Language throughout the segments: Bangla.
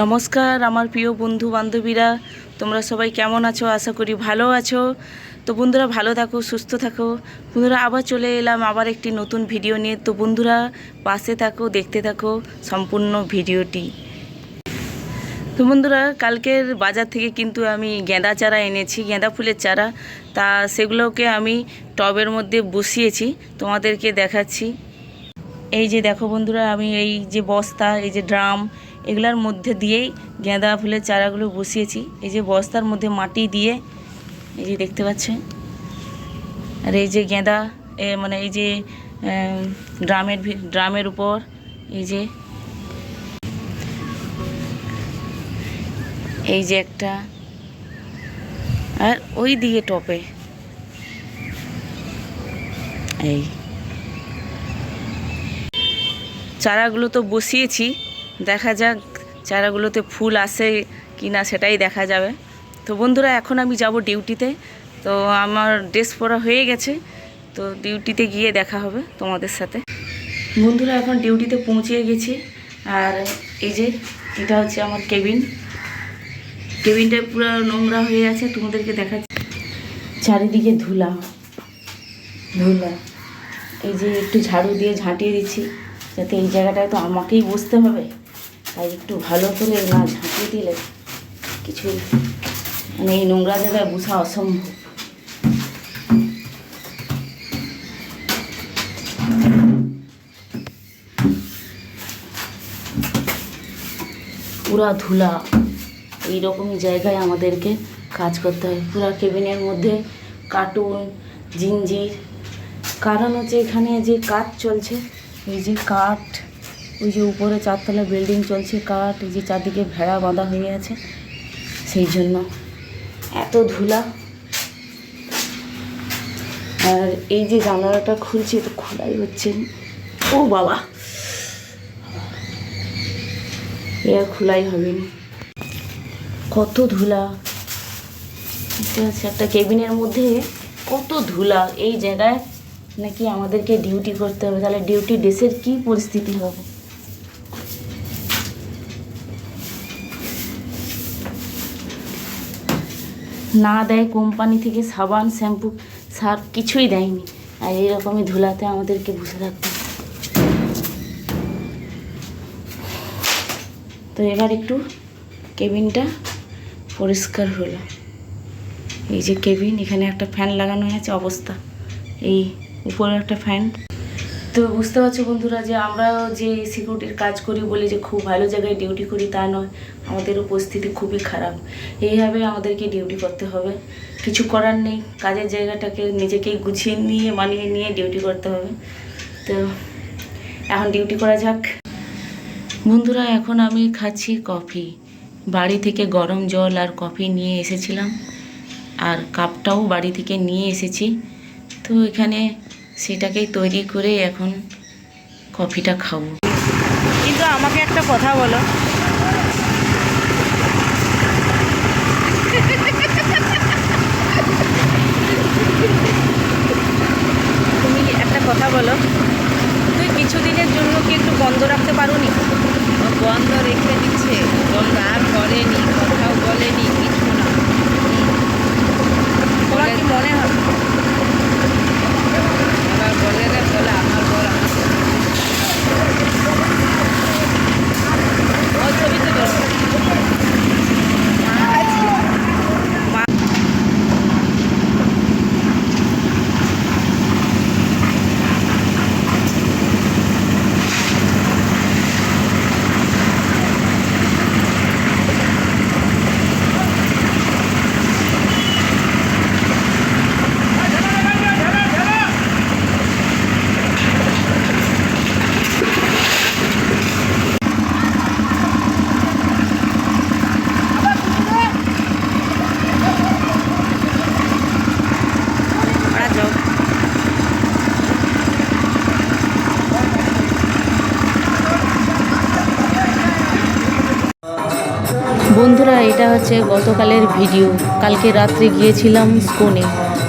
নমস্কার, আমার প্রিয় বন্ধু বান্ধবীরা। তোমরা সবাই কেমন আছো? আশা করি ভালো আছো। তো বন্ধুরা, ভালো থাকো, সুস্থ থাকো। বন্ধুরা, আবার চলে এলাম আবার একটি নতুন ভিডিও নিয়ে। তো বন্ধুরা, পাশে থাকো, দেখতে থাকো সম্পূর্ণ ভিডিওটি। তো বন্ধুরা, কালকের বাজার থেকে কিন্তু আমি গেঁদা চারা এনেছি, গেঁদা ফুলের চারা। তা সেগুলোকে আমি টবের মধ্যে বসিয়েছি, তোমাদেরকে দেখাচ্ছি। এই যে দেখো বন্ধুরা, আমি এই যে বস্তা, এই যে ড্রাম এগুলার মধ্যে দিয়েই গেঁদা ফুলের চারাগুলো বসিয়েছি। এই যে বস্তার মধ্যে মাটি দিয়ে, এই যে দেখতে পাচ্ছেন? আর এই যে গেঁদা মানে এই যে ড্রামের ড্রামের উপর, এই যে এই যে একটা, আর ওই দিকে টপে। এই। চারাগুলো তো বসিয়েছি। দেখা যাক চারাগুলোতে ফুল আসে কি না সেটাই দেখা যাবে। তো বন্ধুরা, এখন আমি যাব ডিউটিতে। তো আমার ড্রেস পরা হয়ে গেছে। তো ডিউটিতে গিয়ে দেখা হবে তোমাদের সাথে। বন্ধুরা, এখন ডিউটিতে পৌঁছে গেছি। আর এই যে, এটা হচ্ছে আমার কেবিন। কেবিনটা পুরো নোংরা হয়ে আছে, তোমাদেরকে দেখাচ্ছি। চারিদিকে ধুলা। ধুলা। এই যে, একটু ঝাড়ু দিয়ে ঝাঁটিয়ে দিচ্ছি, যাতে এই জায়গাটায় তো আমাকেই বসতে হবে। তাই একটু ভালো করে না ঝাঁকিয়ে দিলে কিছু মানে এই নোংরা জায়গায় বসা অসম্ভব। পুরা ধুলা, এইরকমই জায়গায় আমাদেরকে কাজ করতে হয়। পুরা কেবিনের মধ্যে কার্টুন, জিঞ্জির, কারণ হচ্ছে এখানে যে কাজ চলছে, এই যে কাঠ ওই যে উপরে চারতলা বিল্ডিং চলছে কাঠ যে চারদিকে ভেড়া বাঁধা হয়ে আছে। সেই জন্য এত ধুলা। আর এই যে জানালাটা খুলছে, তো খোলাই হচ্ছে। ও বাবা! এ আর খোলাই হবে না। কত ধুলা। একটা কেবিনের মধ্যে কত ধুলা। এই জায়গায় নাকি আমাদেরকে ডিউটি করতে হবে। তাহলে ডিউটি ড্রেসের কি পরিস্থিতি হবে? না দেয়, কোম্পানি থেকে সাবান, শ্যাম্পু সার্ফ কিছুই দেয়নি। আর এরকমই ধুলাতে আমাদেরকে বসে থাকতে তো এবার একটু কেবিনটা পরিষ্কার হলো। এই যে কেবিন, এখানে একটা ফ্যান লাগানো আছে, অবস্থা। এই উপরে একটা ফ্যান। তো বুঝতে পারছ বন্ধুরা যে আমরা যে সিকিউরিটির কাজ করি বলে যে খুব ভালো জায়গায় ডিউটি করি তা নয়। আমাদের উপস্থিতি খুবই খারাপ। এইভাবে আমাদেরকে ডিউটি করতে হবে। কিছু করার নেই। কাজের জায়গাটাকে নিজেকেই গুছিয়ে নিয়ে, মানিয়ে নিয়ে ডিউটি করতে হবে। তো এখন ডিউটি করা যাক। বন্ধুরা, এখন আমি খাচ্ছি কফি বাড়ি থেকে গরম জল আর কফি নিয়ে এসেছিলাম। আর কাপটাও বাড়ি থেকে নিয়ে এসেছি। তো এখানে সেটাকেই তৈরি করে এখন কফিটা খাব। কিন্তু আমাকে একটা কথা বলো। তুমি একটা কথা বলো তুই কিছুদিনের জন্য কি একটু বন্ধ রাখতে পারো নি বন্ধ রেখে দিচ্ছে বন্ধ আর করেনি কথাও বলেনি কিছু না তোমার কি মনে হয় আবার বলে রে বলে আমার বর আমার ও ছবি তো ওরা যাও বন্ধুরা, এটা হচ্ছে গতকালের ভিডিও। কালকে রাত্রে গিয়েছিলাম স্কোনে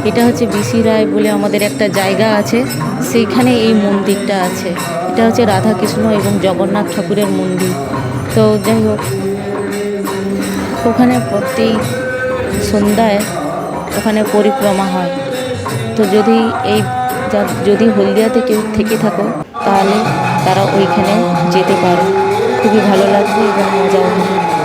এটা হচ্ছে বিসি রায় বলে আমাদের একটা জায়গা আছে। সেইখানে এই মন্দিরটা আছে। এটা হচ্ছে রাধাকৃষ্ণ এবং জগন্নাথ ঠাকুরের মন্দির। তো যাই হোক, ওখানে প্রতি সন্ধ্যায় ওখানে পরিক্রমা হয়। তো যদি এই যদি হলদিয়াতে কেউ থেকে থাকো, তাহলে তারা ওইখানে যেতে পারো। খুবই ভালো লাগবে এবং মজাও হবে।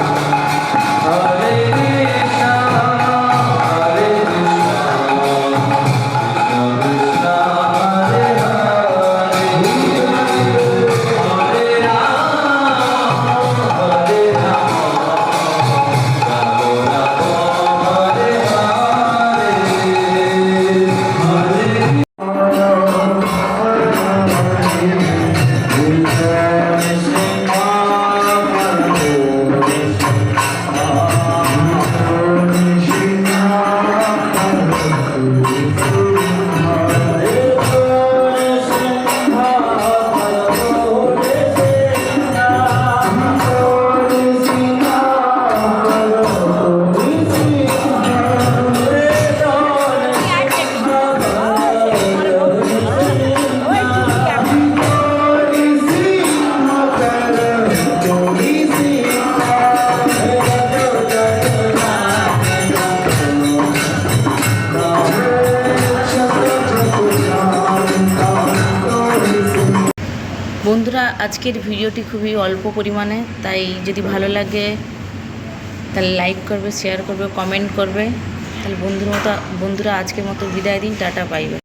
বন্ধুরা, আজকের ভিডিওটি খুবই অল্প পরিমাণে, তাই যদি ভালো লাগে, তাহলে লাইক করবে শেয়ার করবে কমেন্ট করবে। তাহলে বন্ধুর মতো, বন্ধুরা আজকের মতো বিদায় দিন, টাটা পাইবে